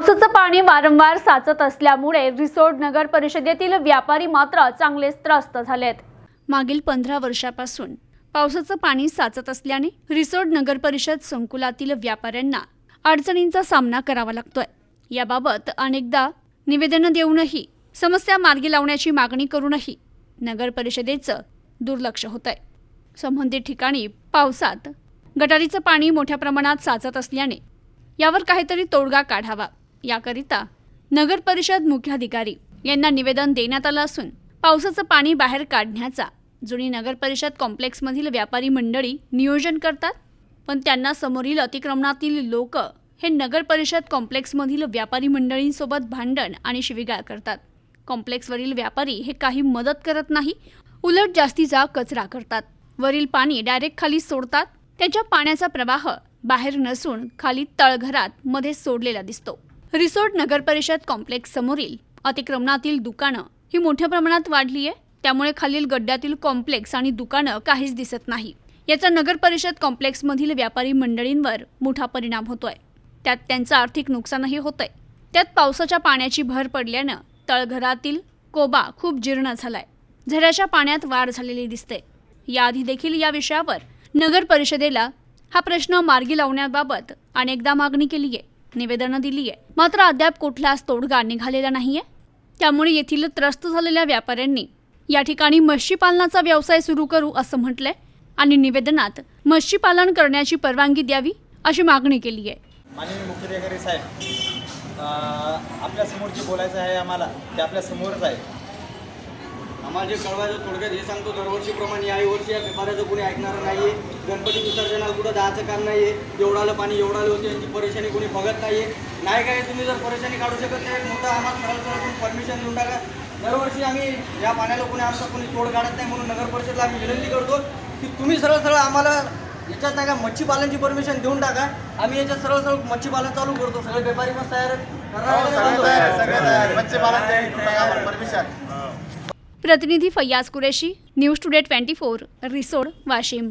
पावसाचं पाणी वारंवार साचत असल्यामुळे रिसोड नगर परिषदेतील व्यापारी मात्र चांगलेच त्रस्त झालेत. मागील पंधरा वर्षापासून पावसाचं पाणी साचत असल्याने रिसोड नगर परिषद संकुलातील व्यापाऱ्यांना अडचणींचा सामना करावा लागतोय. याबाबत अनेकदा निवेदनं देऊनही समस्या मार्गी लावण्याची मागणी करूनही नगर परिषदेचं दुर्लक्ष होत आहे संबंधित ठिकाणी पावसात गटारीचं पाणी मोठ्या प्रमाणात साचत असल्याने यावर काहीतरी तोडगा काढावा. याकरिता नगर परिषद मुख्याधिकारी यांना निवेदन देण्यात आलं असून पावसाचं पाणी बाहेर काढण्याचा जुनी नगर परिषद कॉम्प्लेक्समधील व्यापारी मंडळी नियोजन करतात. पण त्यांना समोरील अतिक्रमणातील लोक हे नगर परिषद कॉम्प्लेक्समधील व्यापारी मंडळींसोबत भांडण आणि शिवीगाळ करतात. कॉम्प्लेक्सवरील व्यापारी हे काही मदत करत नाही उलट जास्तीचा कचरा करतात. वरील पाणी डायरेक्ट खाली सोडतात. त्याच्या पाण्याचा प्रवाह बाहेर नसून खाली तळघरात मध्ये सोडलेला दिसतो. रिसोर्ट नगर परिषद कॉम्प्लेक्स समोरील अतिक्रमणातील दुकानं ही मोठ्या प्रमाणात वाढली आहे. त्यामुळे खालील गड्ड्यातील कॉम्प्लेक्स आणि दुकानं काहीच दिसत नाही. याचा नगर परिषद कॉम्प्लेक्समधील व्यापारी मंडळींवर मोठा परिणाम होतोय. त्यात त्यांचं आर्थिक नुकसानही होतंय. त्यात पावसाच्या पाण्याची भर पडल्यानं तळघरातील कोबा खूप जीर्ण झालाय. झऱ्याच्या पाण्यात वाढ झालेली दिसते. याआधी देखील या विषयावर नगर परिषदेला हा प्रश्न मार्गी लावण्याबाबत अनेकदा मागणी केली आहे निवेदनं दिली आहे मात्र अद्याप कुठलाच तोडगा निघालेला नाहीये. त्यामुळे येथील त्रस्त झालेल्या व्यापाऱ्यांनी या ठिकाणी मच्छीपालनाचा व्यवसाय सुरू करू असं म्हटलंय आणि निवेदनात मच्छीपालन करण्याची परवानगी द्यावी अशी मागणी केली आहे माननीय मुख्याधिकारी साहेब आपल्यासमोर जे बोलायचं आहे आम्हाला ते आपल्या समोरच आहे. आम्हाला जे कळवायचं थोडक्यात हे सांगतो दरवर्षीप्रमाणे याही वर्षी या व्यापाऱ्याचं कोणी ऐकणारं नाही आहे गणपती विसर्जनाला कुठं जायचं काम नाही आहे एवढालं पाणी एवढालं होते यांची परेशानी कोणी बघत नाही आहे नाही काय तुम्ही जर परेशानी काढू शकत नाही मोठं आम्हाला सरळ सरळ परमिशन देऊन टाका दरवर्षी आम्ही या पाण्याला कोणी आमचा कोणी तोड काढत नाही म्हणून नगर परिषदला आम्ही विनंती करतो की तुम्ही सरळ सरळ आम्हाला याच्यात नाही का मच्छी पालनची परमिशन देऊन टाका आम्ही याच्यात सरळ सरळ मच्छी पालन चालू करतो सगळे व्यापारी पण तयार आहेत. परमिशन प्रतिनिधी Faiyaz Qureshi news today twenty four Risod Washim.